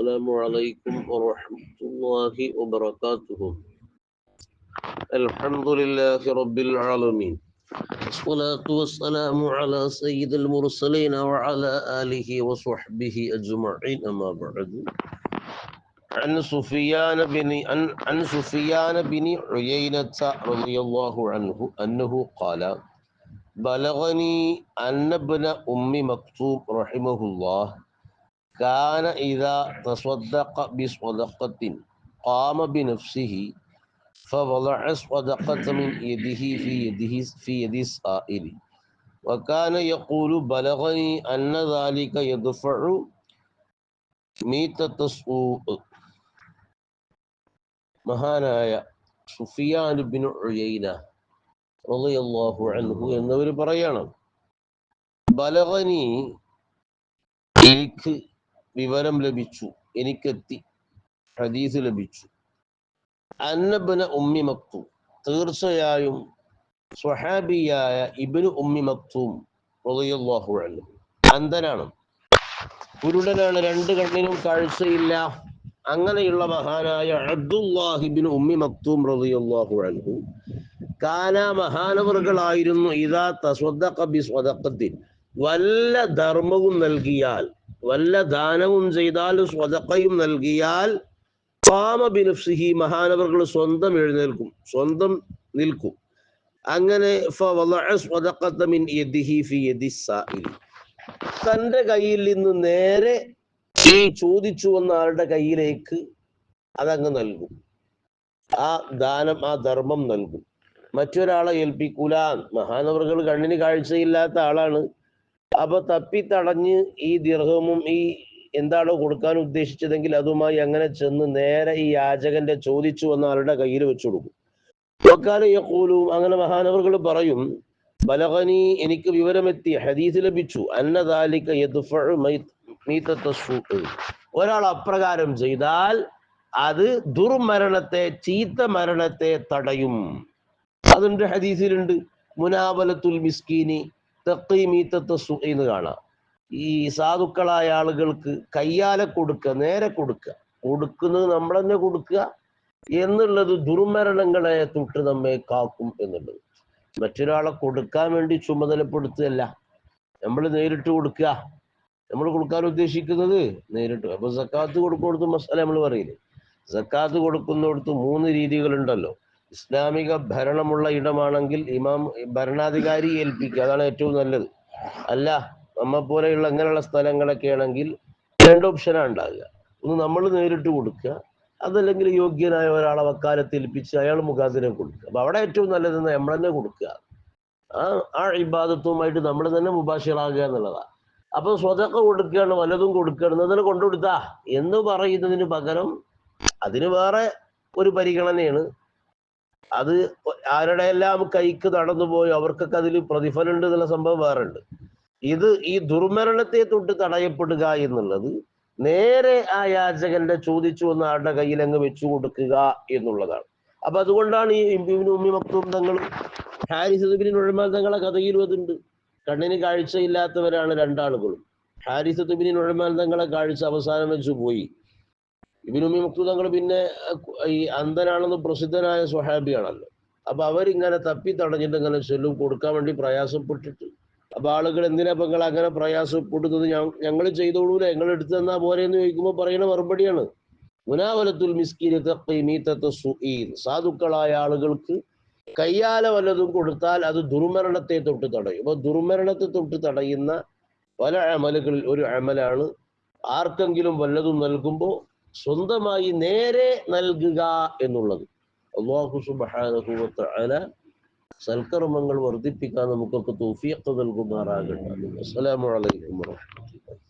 السلام عليكم ورحمة الله وبركاته. الحمد لله رب العالمين. والصلاة والسلام على سيد المرسلين وعلى آله وصحبه أجمعين أما بعد. عن سفيان بن عن, عن سفيان بن عيينة رضي الله عنه أنه قال بلغني أن ابن أم مكتوم رحمه الله كان إذا تصدق بصدقة قام بنفسه فوضع الصدقة من يده في يده في يد السائل وكان يقول بلغني أن ذلك يدفع ميتة السوء മഹാനായ സുഫിയാൻ ബിൻ ഉയൈന റളിയല്ലാഹു അൻഹു എന്നവർ പറയണം ബലഗനി എനിക്ക് വിവരം ലഭിച്ചു. എനിക്കെത്തി. ഹദീസ് ലഭിച്ചു. അന്നബന ഉമ്മി മക്തൂം. തീർച്ചയായും സ്വഹാബിയായ ഇബ്നു ഉമ്മി മക്തൂം റളിയല്ലാഹു അൻഹു. അന്ധനാണ്. കുരുടനാണ്. രണ്ട് കണ്ണിനും കാഴ്ചയില്ല. അങ്ങനെയുള്ള മഹാനായ അബ്ദുല്ലാഹിബിൻ ഉമ്മി മക്തൂം റളിയല്ലാഹു അൻഹു. കാന മഹാനവറുകളായിരുന്നു ഇതാ തസ്വദ്ദഖ ബി സ്വദഖത്തിൻ വല്ല ധർമ്മവും നൽകിയാൽ വല്ല ദാനവും ചെയ്താൽ സ്വതക്കയും നൽകിയാൽ കാമ ബിനഫ്സിഹി മഹാനവർകൾ സ്വന്തം എഴുന്നേൽക്കും സ്വന്തം നിൽക്കും. അങ്ങനെ തന്റെ കയ്യിൽ നിന്ന് നേരെ ഈ ചോദിച്ചു വന്ന ആളുടെ കയ്യിലേക്ക് അതങ്ങ് നൽകും. ആ ദാനം ആ ധർമ്മം നൽകും. മറ്റൊരാളെ ഏൽപ്പിക്കൂല. മഹാനവർകൾ കണ്ണിന് കാഴ്ചയില്ലാത്ത ആളാണ്. അപ്പൊ തപ്പി തടഞ്ഞ് ഈ ദീർഘവും ഈ എന്താണോ കൊടുക്കാൻ ഉദ്ദേശിച്ചതെങ്കിൽ അതുമായി അങ്ങനെ ചെന്ന് നേരെ ഈ യാചകന്റെ ചോദിച്ചു വന്ന ആളുടെ കയ്യിൽ വെച്ചു കൊടുക്കും. യഖൂലും അങ്ങനെ മഹാനവറുകൾ പറയും ബലഹനി എനിക്ക് വിവരമെത്തി ഹദീസ് ലഭിച്ചു. ഒരാൾ അപ്രകാരം ചെയ്താൽ അത് ദുർമരണത്തെ ചീത്ത മരണത്തെ തടയും. അതുണ്ട് ഹദീസിലുണ്ട് മുനാബലത്തുൽ മിസ്കീനി എന്ന് കാണാം. ഈ സാധുക്കളായ ആളുകൾക്ക് കയ്യാലെ കൊടുക്കുക നേരെ കൊടുക്കുക. കൊടുക്കുന്നത് നമ്മൾ തന്നെ കൊടുക്കുക എന്നുള്ളത് ദുർമരണങ്ങളെ തൊട്ട് നമ്മെ കാക്കും എന്നുള്ളത്. മറ്റൊരാളെ കൊടുക്കാൻ വേണ്ടി ചുമതലപ്പെടുത്തുകയല്ല. നമ്മൾ നേരിട്ട് കൊടുക്കുക. നമ്മൾ കൊടുക്കാൻ ഉദ്ദേശിക്കുന്നത് നേരിട്ട്. അപ്പൊ സക്കാത്ത് കൊടുക്കുന്നിടത്ത് മസാല നമ്മൾ പറയില്ലേ? സക്കാത്ത് കൊടുക്കുന്നിടത്ത് മൂന്ന് രീതികളുണ്ടല്ലോ. ഇസ്ലാമിക ഭരണമുള്ള ഇടമാണെങ്കിൽ ഇമാം ഭരണാധികാരി ഏൽപ്പിക്കുക. അതാണ് ഏറ്റവും നല്ലത്. അല്ല നമ്മ പോലെയുള്ള അങ്ങനെയുള്ള സ്ഥലങ്ങളൊക്കെ ആണെങ്കിൽ രണ്ട് ഓപ്ഷനാണ് ഉണ്ടാകുക ഒന്ന് നമ്മൾ നേരിട്ട് കൊടുക്കുക. അതല്ലെങ്കിൽ യോഗ്യനായ ഒരാളെ വക്കാലത്ത് ഏൽപ്പിച്ച് അയാൾ മുഖാന്തരം കൊടുക്കുക. അപ്പൊ അവിടെ ഏറ്റവും നല്ലത് നമ്മൾ തന്നെ കൊടുക്കുക. ആ ആ ഇബാദത്വമായിട്ട് നമ്മൾ തന്നെ മുബാഷിറാകുക എന്നുള്ളതാണ് അപ്പൊ സ്വതക്ക കൊടുക്കുകയാണ് വല്ലതും കൊടുക്കുകയാണ്. അതിനെ കൊണ്ടുകൊടുത്താ. എന്ന് പറയുന്നതിന് പകരം അതിന് വേറെ ഒരു പരിഗണനയാണ്. അത് ആരുടെ എല്ലാം കൈക്ക് നടന്നുപോയി അവർക്കൊക്കെ അതിൽ പ്രതിഫലം ഉണ്ട് എന്നുള്ള സംഭവം വേറെ ഉണ്ട് ഇത് ഈ ദുർമരണത്തെ തൊട്ട് തടയപ്പെടുക എന്നുള്ളത് നേരെ ആ യാചകന്റെ ചോദിച്ചു വന്ന ആളുടെ കയ്യിൽ അങ്ങ് വെച്ചു കൊടുക്കുക എന്നുള്ളതാണ്. അപ്പൊ അതുകൊണ്ടാണ് ഈ ഉമ്മി മക്തൂം തങ്ങളും ഹാരിസ് തുബിൻ തങ്ങളെ കഥയിലും അതുണ്ട് കണ്ണിന് കാഴ്ചയില്ലാത്തവരാണ് രണ്ടാളുകളും. ഹാരിസ് തങ്ങളെ കാഴ്ച അവസാനം വെച്ചു പോയി. ഇബിനുമി മുക്തുതങ്ങൾ പിന്നെ ഈ അന്ധനാണെന്ന് പ്രസിദ്ധനായ സ്വഹാബിയാണല്ലോ. അപ്പൊ അവരിങ്ങനെ തപ്പി തടഞ്ഞിട്ട് ഇങ്ങനെ ചൊല്ലും കൊടുക്കാൻ വേണ്ടി പ്രയാസപ്പെട്ടിട്ട് അപ്പൊ ആളുകൾ എന്തിനാ നിങ്ങൾ അങ്ങനെ പ്രയാസപ്പെടുന്നത് ഞങ്ങൾ ചെയ്തോളൂല? ഞങ്ങൾ എടുത്തു തന്നാ പോരെ എന്ന് ചോദിക്കുമ്പോൾ പറയുന്ന മറുപടിയാണ്. മുനാവലത്തുൽ സാധുക്കളായ ആളുകൾക്ക് കയ്യാല വല്ലതും കൊടുത്താൽ അത് ദുർമരണത്തെ തൊട്ട് തടയും. അപ്പൊ ദുർമരണത്തെ തൊട്ട് തടയുന്ന പല അമലുകളിൽ ഒരു അമലാണ്. ആർക്കെങ്കിലും വല്ലതും നൽകുമ്പോൾ സ്വന്തമായി നേരെ നൽകുക എന്നുള്ളത്. അള്ളാഹു സുബാനഹുവത്ത് അല സൽക്കർമ്മങ്ങൾ വർദ്ധിപ്പിക്കാൻ നമുക്കൊക്കെ തോഫിയൊക്കെ നൽകുമാറാകട്ടെ. അസ്സലാമു അലൈക്കും വറഹ്മത്തുള്ളാഹി